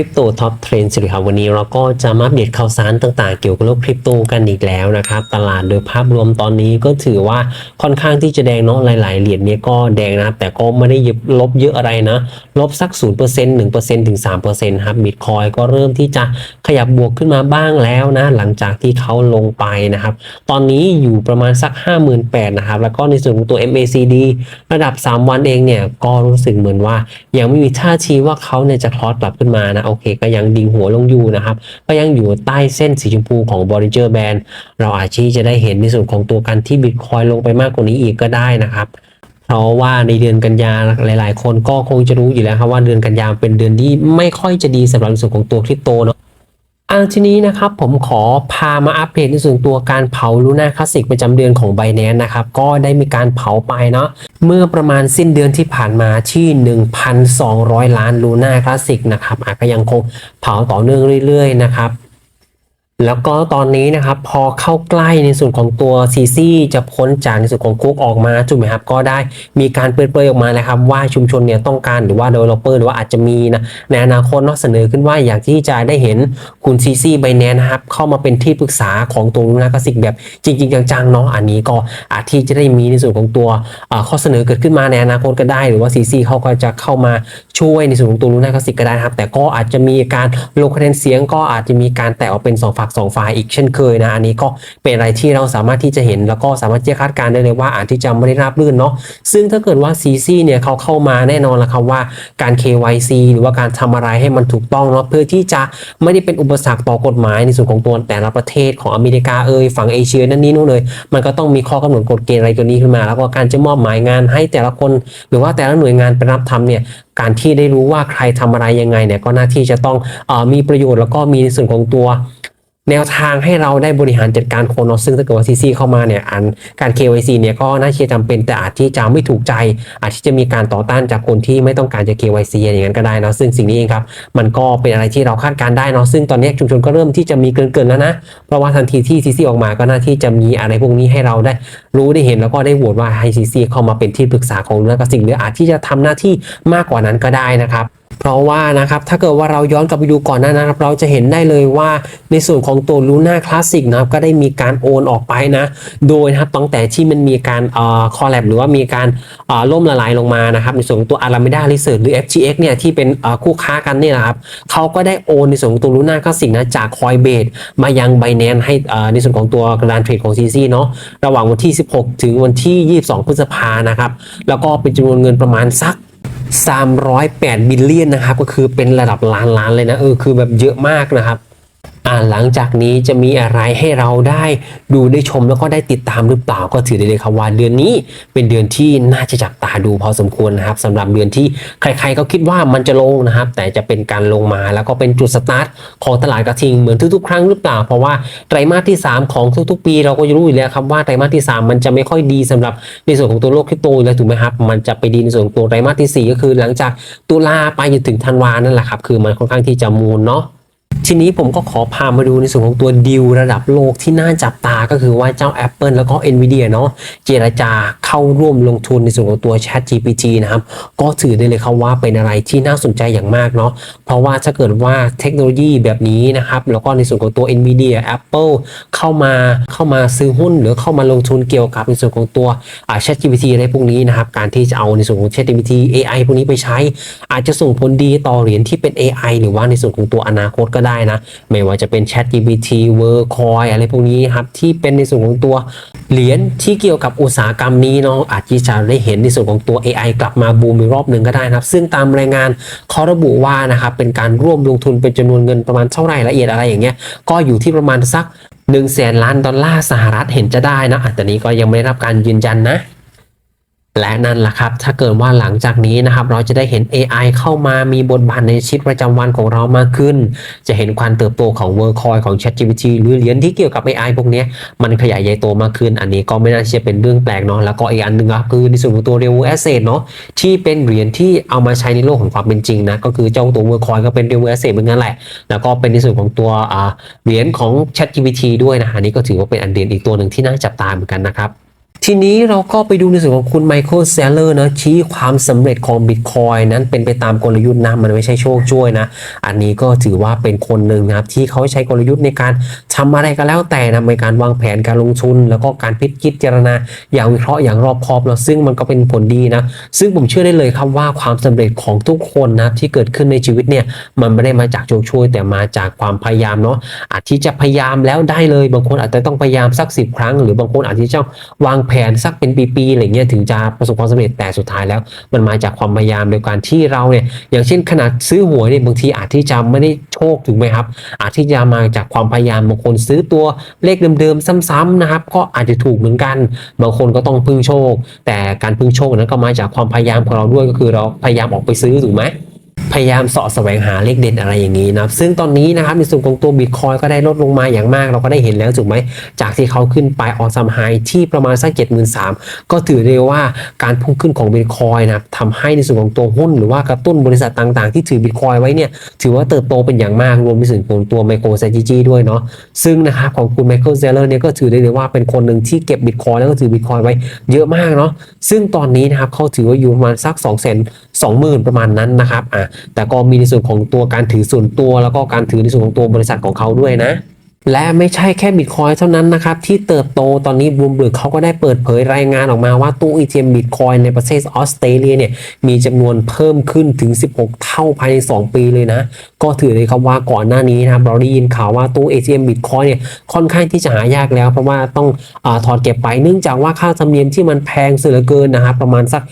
ริปโตท็อปเทรนด์สิครับวันนี้เราก็จะมาอัปเดตข่าวสารต่างๆ เกี่ยวกับโลกคริปโตกันอีกแล้วนะครับ ตลาดโดยภาพรวมตอนนี้ก็ถือว่าค่อนข้างที่จะแดงเนาะหลายๆเหรียญเนี้ยก็แดงนะครับแต่ก็ไม่ได้ลบเยอะอะไรนะ ลบสัก 0% 1%ถึง 3%ครับบิตคอยก็เริ่มที่จะขยับบวกขึ้นมาบ้างแล้วนะ หลังจากที่เขาลงไปนะครับ ตอนนี้อยู่ประมาณสัก 58,000นะครับแล้วก็ในส่วนของตัว MACD ระดับ 3 วันเองเนี่ยก็รู้สึกเหมือนว่ายังไม่มีท่าทีว่าเขาเนี่ยจะคลอสกลับขึ้นมานะโอเค ก็ยังดิ่งหัวลงอยู่นะครับ ก็ยังอยู่ใต้เส้นสีชมพูของ Bollinger Band เราอาจที่จะได้เห็นในส่วนของตัวการที่บิตคอยลงไปมากกว่านี้อีกก็ได้นะครับเพราะว่าในเดือนกันยาหลาย ๆ คนก็คงจะรู้อยู่แล้วครับว่าเดือนกันยาเป็นเดือนที่ไม่ค่อยจะดีสำหรับในส่วนของตัวคริปโตเนาะ อาทีนี้นะครับผมขอพามาอัปเดตในส่วนตัวการเผาลูน่าคลาสสิกประจำเดือนของไบแนนนะครับ ก็ได้มีการเผาไปเนาะเมื่อประมาณสิ้นเดือนที่ผ่านมาที่ 1,200 ล้านลูน่าคลาสสิกนะครับอาจก็ยังคงเผาต่อเนื่องเรื่อยๆนะครับ แล้วก็ตอนนี้นะครับพอเข้าใกล้ในส่วนของตัวซีซีจะพ้นจากในส่วนของคุกออกมาถูกไหมครับก็ได้มีการเปิดเผยออกมาแล้วครับ ว่าชุมชนเนี่ยต้องการหรือว่า developer หรือว่าอาจจะมีนะในอนาคตเนาะเสนอขึ้นว่าอยากที่จะได้เห็นคุณซีซีไบแนนนะครับเข้ามาเป็นที่ปรึกษาของตัวลูนาคลาสสิกแบบจริง ๆ จังๆเนาะอันนี้ก็อาจที่จะได้มีในส่วนของตัวข้อเสนอเกิดขึ้นมาในอนาคตก็ได้ หรือว่าซีซีเขาก็จะเข้ามาช่วยในส่วนของตัวลูนาคลาสสิกก็ได้ครับแต่ก็อาจจะมีการลงคะแนนเสียงก็อาจจะมีการแตกออกเป็นสองฝักสองฝ่ายอีกเช่นเคยนะอันนี้ก็เป็นอะไรที่เราสามารถที่จะเห็นแล้วก็สามารถที่จะคาดการณ์ได้เลยว่าอาจที่จะไม่ได้ราบรื่นเนาะซึ่งถ้าเกิดว่า CC เนี่ยเขาเข้ามาแน่นอนแล้วครับว่าการ KYC หรือว่าการทำอะไรให้มันถูกต้องเนาะเพื่อที่จะไม่ได้เป็นอุปสรรคต่อกฎหมายในส่วนของตัวแต่ละประเทศของอเมริกาเอ่ยฝั่งเอเชียนั่นนี่นู่นเลยมันก็ต้องมีข้อกำหนดกฎเกณฑ์อะไรตัวนี้ขึ้นมา แล้วก็การจะมอบหมายงานให้แต่ละคน หรือว่าแต่ละหน่วยงานไปรับทำเนี่ยการที่ได้รู้ว่าใครทำอะไรยังไงเนี่ยก็หน้าที่จะต้องอมีประโยชน์แล้วก็มีในส่วนของตัว แนวทางให้เราได้บริหารจัดการคนเนาะซึ่งถ้าเกิดว่า CC เข้ามาเนี่ยอันการ KYC เนี่ยก็น่าจะจำเป็นแต่อาจที่จะไม่ถูกใจ อาจที่จะมีการต่อต้านจากคนที่ไม่ต้องการจะ KYC อย่างนั้นก็ได้เนาะซึ่งสิ่งนี้เองครับมันก็เป็นอะไรที่เราคาดการได้เนาะซึ่งตอนนี้ชุมชนก็เริ่มที่จะมีเกินๆแล้วนะเพราะว่าทันทีที่ CC ออกมาก็น่าที่จะมีอะไรพวกนี้ให้เราได้รู้ได้เห็นแล้วก็ได้โหวตว่าให้ CC เข้ามาเป็นที่ปรึกษาของเรื่องกับสิ่งหรืออาจที่จะทำหน้าที่มากกว่านั้นก็ได้นะครับ เพราะว่านะครับถ้าเกิดว่าเราย้อนกลับไปดูก่อนหน้านะครับเราจะเห็นได้เลยว่าในส่วนของตัวลูน่าคลาสสิกนะครับก็ได้มีการโอนออกไปนะโดยนะครับตั้งแต่ที่มันมีการเอ่อคอลแลบหรือว่ามีการเอ่อล่มละลายลงมานะครับในส่วนของตัว Alameda Research หรือ FTX เนี่ยที่เป็นเอ่อคู่ค้ากันเนี่ยนะครับเขาก็ได้โอนในส่วนของตัวลูน่าคลาสสิกนะจาก Coinbase มายัง Binance ให้เอ่อในส่วนของตัวกรานเทรดของ CC เนาะระหว่างวันที่ 16 ถึงวันที่ 22 พฤษภานะครับแล้วก็เป็นจำนวนเงินประมาณสัก 308บิลเลียนนะครับ ก็คือเป็นระดับล้านล้านเลยนะ เออ คือแบบเยอะมากนะครับ หลังจากนี้จะมีอะไรให้เราได้ดูได้ชมแล้วก็ได้ติดตามหรือเปล่าก็ถือได้เลยครับว่าเดือนนี้เป็นเดือนที่น่าจะจับตาดูพอสมควรนะครับสำหรับเดือนที่ใครๆก็คิดว่ามันจะลงนะครับ แต่จะเป็นการลงมาแล้วก็เป็นจุดสตาร์ทของตลาดกระทิงเหมือนทุกๆ ครั้งหรือเปล่า เพราะว่าไตรมาสที่ 3 ของทุกๆ ปี เราก็จะรู้อยู่แล้วครับว่าไตรมาสที่ 3 มันจะไม่ค่อยดีสำหรับในส่วนของตัวโลกคริปโตแล้วถูกไหมครับมันจะไปดีในส่วนของตัวไตรมาสที่ 4 ก็คือ หลังจากตุลาไปจนถึงธันวานั่นแหละครับคือมันค่อนข้างที่จะมูลเนาะ ทีนี้ผมก็ขอพามาดูในส่วนของตัวดิวระดับโลกที่น่าจับตาก็คือว่าเจ้า Apple แล้วก็ Nvidia เนาะเจรจาเข้าร่วมลงทุนในส่วนของตัว Chat GPT นะครับ ก็ถือได้เลยครับว่าเป็นอะไรที่น่าสนใจอย่างมากเนาะเพราะว่าถ้าเกิดว่าเทคโนโลยีแบบนี้นะครับ แล้วก็ในส่วนของตัว Nvidia Apple เข้ามาเข้ามาซื้อหุ้นหรือเข้ามาลงทุนเกี่ยวกับในส่วนของตัว Chat GPT อะไรพวกนี้นะครับ การที่จะเอาในส่วนของ Chat GPT AI พวกนี้ไปใช้ อาจจะส่งผลดีต่อเหรียญที่เป็น AI หรือว่าในส่วนของตัวอนาคตก็ได้นะ ไม่ว่าจะเป็น Chat GPT Workcoin อะไรพวกนี้ครับ ที่เป็นในส่วนของตัวเหรียญที่เกี่ยวกับอุตสาหกรรมนี้เนาะอาจจะได้เห็นในส่วนของตัว AI กลับมาบูมอีกรอบหนึ่งก็ได้นะครับ ซึ่งตามรายงานเขาระบุว่านะครับเป็นการร่วมลงทุนเป็นจำนวนเงินประมาณเท่าไหร่ละเอียดอะไรอย่างเงี้ยก็อยู่ที่ประมาณสัก1นึ่งแสนล้านดอลลาร์สหรัฐเห็นจะได้นะแต่นี้ก็ยังไม่ได้รับการยืนยันนะ และนั่นแหละครับ ถ้าเกิดว่าหลังจากนี้นะครับ เราจะได้เห็น AI เข้ามามีบทบาทในชีวิตประจำวันของเรามากขึ้น จะเห็นความเติบโตของ w o r k c o i ของ ChatGPT หรือเหรียญที่เกี่ยวกับ AI พวกนี้มันขยายใหญ่โตมากขึ้น อันนี้ก็ไม่น่าจะเป็นเรื่องแปลกเนาะแล้วก็อีกอันหนึ่งครับคือในส่วนของตัว Real Asset เนาะที่เป็นเหรียญที่เอามาใช้ในโลกของความเป็นจริงนะก็คือเจ้าตัว w o r k c o i ก็เป็น Real Asset เหมือนกันแหละแล้วก็เป็นในส่วนของตัวเหรียญของ ChatGPT ด้วยนะอันนี้ก็ถือว่าเป็นอันเด่นอีกตัวหนึ่งที่น่าจับตาเหมือนกันนะครับ ทีนี้เราก็ไปดูในส่วนของคุณไมเคิลเซลเลอร์นะชี้ความสำเร็จของบิตคอยนั้นเป็นไปตามกลยุทธ์นะมันไม่ใช่โชคช่วยนะ อันนี้ก็ถือว่าเป็นคนหนึ่งนะครับที่เขาใช้กลยุทธ์ในการทำอะไรก็แล้วแต่นะในการวางแผนการลงทุน แล้วก็การพิจิตรณาอย่างวิเคราะห์อย่างรอบคอบแล้วซึ่งมันก็เป็นผลดีนะ ซึ่งผมเชื่อได้เลยครับว่าความสำเร็จของทุกคนนะที่เกิดขึ้นในชีวิตเนี่ยมันไม่ได้มาจากโชคช่วย แต่มาจากความพยายามเนาะอาจที่จะพยายามแล้วได้เลย บางคนอาจจะต้องพยายามสักสิบครั้ง หรือบางคนอาจจะต้องวางแผนสักเป็นปีๆอะไรเงี้ยถึงจะประสบความสำเร็จแต่สุดท้ายแล้ว มันมาจากความพยายามโดยการที่เราเนี่ยอย่างเช่นขนาดซื้อหวยเนี่ยบางทีอาจที่จะไม่ได้โชคถูกไหมครับ อาจที่จะมาจากความพยายามบางคนซื้อตัวเลขเดิมๆซ้ำๆนะครับ ก็อาจจะถูกเหมือนกัน บางคนก็ต้องพึ่งโชค แต่การพึ่งโชคนั้นก็มาจากความพยายามของเราด้วยก็คือเราพยายามออกไปซื้อถูกไหมพยายามเสาะแสวงหาเลขเด่นอะไรอย่างนี้นะครับซึ่งตอนนี้นะครับในส่วนของตัวบิตคอยก็ได้ลดลงมาอย่างมาก เราก็ได้เห็นแล้วถูกไหมจากที่เขาขึ้นไปออนซัมไฮที่ประมาณสักเจ็ดหมื่นสามก็ถือได้ว่าการพุ่งขึ้นของบิตคอยนะครับทำให้ในส่วนของตัวหุ้น หรือว่ากระตุ้นบริษัทต่างๆ ที่ถือบิตคอยไว้เนี่ยถือว่าเติบโตเป็นอย่างมากรวมไปถึงของตัวไมโครเซจิจีด้วยเนาะซึ่งนะครับของคุณไมเคิลเซเลอร์เนี่ยก็ถือได้เลยว่าเป็นคนหนึ่งที่เก็บบิตคอยแล้วก็ถือบิตคอยไว้เยอะมากเนาะซึ่งตอนนี้นะครับเขาถือว่าอยู่ประมาณสัก2 20,000ประมาณนั้นนะครับอะแต่ก็มีในส่วนของตัวการถือส่วนตัว แล้วก็การถือในส่วนของตัวบริษัทของเขาด้วยนะ และไม่ใช่แค่บิตคอยเท่านั้นนะครับ ที่เติบโตตอนนี้บูมเบิร์กเขาก็ได้เปิดเผยรายงานออกมาว่าตู้ ATM บิตคอยในประเทศออสเตรเลียเนี่ยมีจำนวนเพิ่มขึ้นถึง 16 เท่าภายใน 2 ปีเลยนะ ก็ถือเลยครับว่าก่อนหน้านี้นะครับเราได้ยินข่าวว่าตู้ ATM บิตคอยเนี่ยค่อนข้างที่จะหายากแล้ว เพราะว่าต้องอถอดเก็บไปเนื่องจากว่าค่าธรรมเนียมที่มันแพงเสียเหลือเกินนะครับประมาณสัก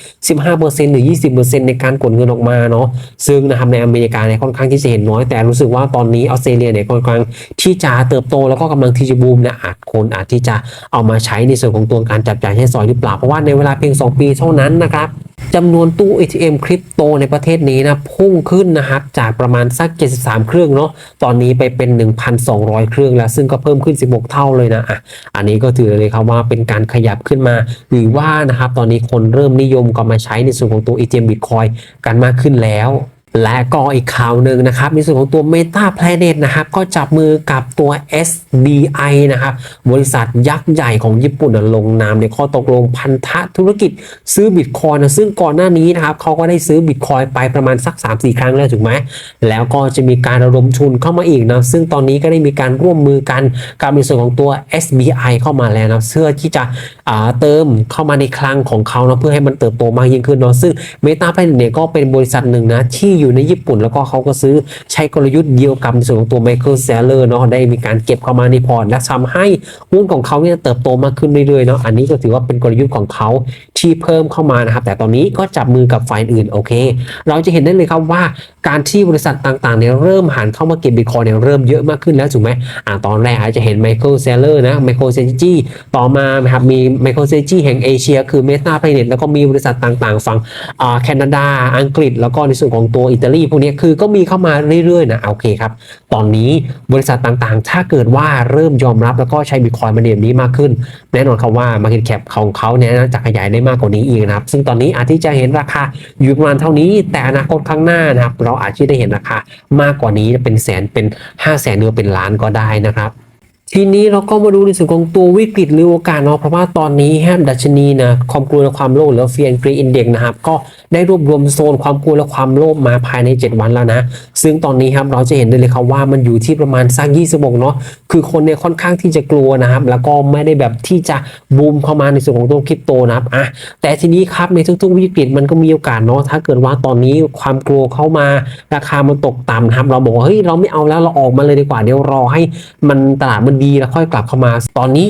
15%หรือ 20%ในการกดเงินออกมาเนาะซึ่งนะครับในอเมริกาเนี่ยค่อนข้างที่จะเห็นน้อยแต่รู้สึกว่าตอนนี้ออสเตรเลียเนี่ยค่อนข้างที่จะเติติบโตแล้วก็กำลังที่จะบูมเนี่ยอาจคนอาจที่จะเอามาใช้ในส่วนของตัวการจับจ่ายใช้สอยหรือเปล่าเพราะว่าในเวลาเพียง 2 ปีเท่านั้นนะครับจำนวนตู้ ATM คริปโตในประเทศนี้นะพุ่งขึ้นนะครับจากประมาณสัก 73 เครื่องเนาะตอนนี้ไปเป็น 1,200 เครื่องแล้ว ซึ่งก็เพิ่มขึ้น 16 เท่าเลยนะอะอันนี้ก็ถือเลยครับว่าเป็นการขยับขึ้นมา หรือว่านะครับตอนนี้คนเริ่มนิยมก็มาใช้ในส่วนของตัว ATM Bitcoin กันมากขึ้นแล้ว และก็อีกข่าวหนึ่งนะครับในส่วนของตัว Meta Planet นะครับก็จับมือกับตัว SBI นะครับบริษัทยักษ์ใหญ่ของญี่ปุ่นลงนามในข้อตกลงพันธะธุรกิจซื้อบิตคอยนะซึ่งก่อนหน้านี้นะครับเขาก็ได้ซื้อบิตคอยไปประมาณสัก 3-4 ครั้งแล้วถูกไหมแล้วก็จะมีการระดมทุนเข้ามาอีกนะซึ่งตอนนี้ก็ได้มีการร่วมมือกันกับในส่วนของตัว SBI เข้ามาแล้วนะเพื่อที่จะเติมเข้ามาในคลังของเขานะเพื่อให้มันเติบโตมากยิ่งขึ้นเนาะซึ่ง Meta Planet เนี่ยก็เป็นบริษัทหนึ่งนะที่อยู่ในญี่ปุ่น แล้วก็เขาก็ซื้อใช้กลยุทธ์เดียวกับในส่วนของตัว Michael Saylor เนาะได้มีการเก็บเข้ามาในพอร์ตและทำให้หุ้นของเขาเนี่ยเติบโตมากขึ้นเรื่อยๆเนาะอันนี้ก็ถือว่าเป็นกลยุทธ์ของเขาที่เพิ่มเข้ามานะครับแต่ตอนนี้ก็จับมือกับฝ่ายอื่นโอเค เราจะเห็นได้เลยครับว่าการที่บริษัทต่างๆเนี่ยเริ่มหันเข้ามาเก็บบิตคอยเนี่ยเริ่มเยอะมากขึ้นแล้วถูกไหมอ่าตอนแรกอาจจะเห็น Michael Saylor นะ Michael s e g i ต่อมาครับมี Michael s e g i แห่งเอเชีย คือ Meta Planet แล้วก็มีบริษัทต่างๆ ฝั่งอ่าแคนาดาอังกฤษ แล้วก็ในส่วนของตัวอิตาลีพวกนี้คือก็มีเข้ามาเรื่อยๆนะโอเคครับ ตอนนี้บริษัทต่างๆ ถ้าเกิดว่าเริ่มยอมรับแล้วก็ใช้บิตคอยน์มาเดียมนี้มากขึ้น แน่นอนครับว่า Market Cap ของเขาเนี่ยจะขยายได้มากกว่านี้อีกนะครับ ซึ่งตอนนี้อาจที่จะเห็นราคาอยู่ประมาณเท่านี้ แต่อนาคตข้างหน้านะครับ เราอาจจะได้เห็นราคา มากกว่านี้เป็นแสนเป็น 5 0 0แสนหรือเป็นล้านก็ได้นะครับ ทีนี้เราก็มาดูในส่วนของตัววิกฤตหรือโอกาสเนาะเพราะว่าตอนนี้แฮมดัชนีนะความกลัวและความโลภหรือ Fear and Greed Index นะครับก็ได้รวบรวมโซนความกลัวและความโลภมาภายใน 7 วันแล้วนะซึ่งตอนนี้ครับเราจะเห็นได้เลยครับว่ามันอยู่ที่ประมาณสัก26เนาะคือคนเนี่ยค่อนข้างที่จะกลัวนะครับ แล้วก็ไม่ได้แบบที่จะบูมเข้ามาในส่วนของตัวคริปโตนะครับอะแต่ทีนี้ครับในทุกๆวิกฤตมันก็มีโอกาสเนาะถ้าเกิดว่าตอนนี้ความกลัวเข้ามาราคามันตกต่ำนะครับ เราบอกว่าเฮ้ยเราไม่เอาแล้วเราออกมาเลยดีกว่าเดี๋ยวรอให้มันตลาดมันดีแล้วค่อยกลับเข้ามา ตอนนี้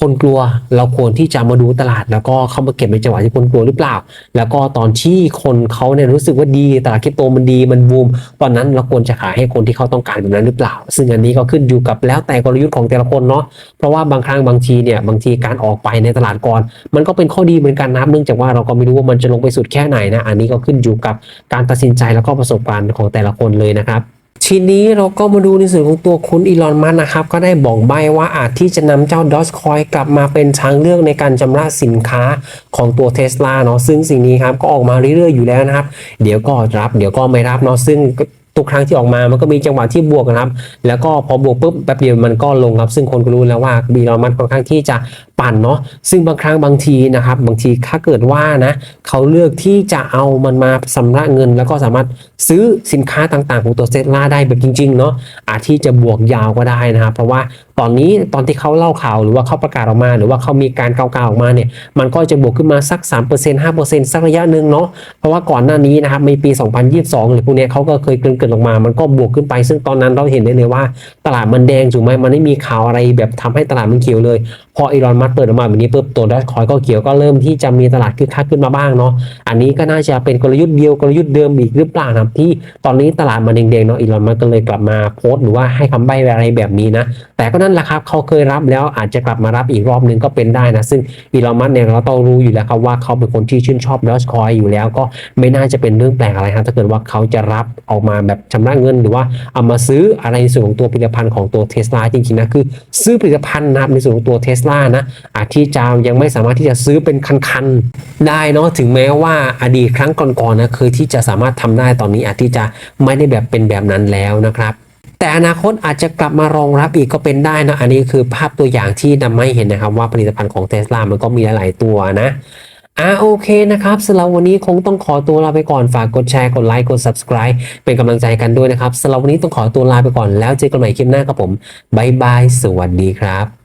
คนกลัวเราควรที่จะมาดูตลาด แล้วก็เข้ามาเก็บในจังหวะที่คนกลัวหรือเปล่า แล้วก็ตอนที่คนเขาเนี่ยรู้สึกว่าดีตลาดคริปโตมันดีมันบูมตอนนั้นเราควรจะขายให้คนที่เขาต้องการแบบนั้นหรือเปล่า ซึ่งอันนี้ก็ขึ้นอยู่กับแล้วแต่กลยุทธ์ของแต่ละคนเนาะเพราะว่าบางครั้งบางทีเนี่ยบางทีการออกไปในตลาดก่อน มันก็เป็นข้อดีเหมือนกันนะเนื่องจากว่าเราก็ไม่รู้ว่ามันจะลงไปสุดแค่ไหนนะอันนี้ก็ขึ้นอยู่กับการตัดสินใจแล้วก็ประสบการณ์ของแต่ละคนเลยนะครับ ทีนี้เราก็มาดูในส่วนของตัวคุณอีลอนมัสนะครับ ก็ได้บอกใบว่าอาจที่จะนำเจ้าดอ g คอยกลับมาเป็นทางเลือกในการชำระสินค้าของตัวเท s l a เนาะซึ่งสิ่งนี้ครับก็ออกมาเรื่อยๆอยู่แล้วนะครับ เดี๋ยวก็รับ เดี๋ยวก็ไม่รับเนาะซึ่งทุกครั้งที่ออกมา มันก็มีจังหวะที่บวกนะครับ แล้วก็พอบวกปุ๊บแป๊บเดียวมันก็ลงครับ ซึ่งคนก็รู้แล้วว่าบีลอนมัสค่อนข้างที่จะปั่นเนาะซึ่งบางครั้งบางทีนะครับ บางทีถ้าเกิดว่านะเขาเลือกที่จะเอามันมาสำระเงิน แล้วก็สามารถซื้อสินค้าต่างๆ ของตัวเซตล่าได้แบบจริงๆเนาะอาจที่จะบวกยาวก็ได้นะครับเพราะว่าตอนนี้ตอนที่เขาเล่าข่าวหรือว่าเขาประกาศออกมา หรือว่าเขามีการเกาๆออกมาเนี่ยมันก็จะบวกขึ้นมาสัก 3% 5%สักระยะหนึ่งเนาะเพราะว่าก่อนหน้านี้นะครับในปี 2022 หรือพวกเนี้ยเขาก็เคยเกินๆออกมา มันก็บวกขึ้นไป ซึ่งตอนนั้นเราเห็นได้เลยว่า ตลาดมันแดงถูกไหมมันไม่มีข่าวอะไรแบบทำให้ตลาดมันเขียวเลย พออีลอนมสก์เปิดออกมาแบบนี้ปุ๊บตัวดอทคอยก็เขียวก็เริ่มที่จะมีตลาดคึกคักขึ้นมาบ้างเนาะอันนี้ก็น่าจะเป็นกลยุทธ์เดียวกลยุทธ์เดิมอีกหรือเปล่านะครับที่ตอนนี้ตลาดมันแดงๆเนาะอีลอนมัสก์ก็เลยกลับมาโพสต์หรือว่าให้คำใบ้อะไรแบบนี้นะ แต่ก็นั่นแหละครับเขาเคยรับแล้วอาจจะกลับมารับอีกรอบนึงก็เป็นได้นะ ซึ่งอีลอนมัสก์เนี่ยเราต้องรู้อยู่แล้วครับว่าเขาเป็นคนที่ชื่นชอบดอทคอยอยู่แล้วก็ไม่น่าจะเป็นเรื่องแปลกอะไรครับถ้าเกิดว่าเขาจะรับออกมาแบบชำระเงิน หรือว่าเอามาซื้ออะไรในส่วนของตัวผลิตภัณฑ์ของตัวเทสลาจริงๆนะคือซื้อผลิตภัณฑ์นะในส่วนของตัวเทสลานะอาจที่จะยังไม่สามารถที่จะซื้อเป็นคันๆได้เนาะถึงแม้ว่าอดีตครั้งก่อนๆนะเคยที่จะสามารถทำได้ตอนนี้อาจที่จะไม่ได้แบบเป็นแบบนั้นแล้วนะครับแต่อนาคตอาจจะกลับมารองรับอีกก็เป็นได้นะอันนี้คือภาพตัวอย่างที่นำมาให้เห็นนะครับ ว่าผลิตภัณฑ์ของเทสลามันก็มีหลายตัวนะอ่าโอเคนะครับสำหรับวันนี้คงต้องขอตัวลาไปก่อนฝากกดแชร์กดไลค์กด subscribe เป็นกำลังใจกันด้วยนะครับสำหรับวันนี้ต้องขอตัวลาไปก่อนแล้วเจอกันใหม่คลิปหน้าครับผมบายบายสวัสดีครับ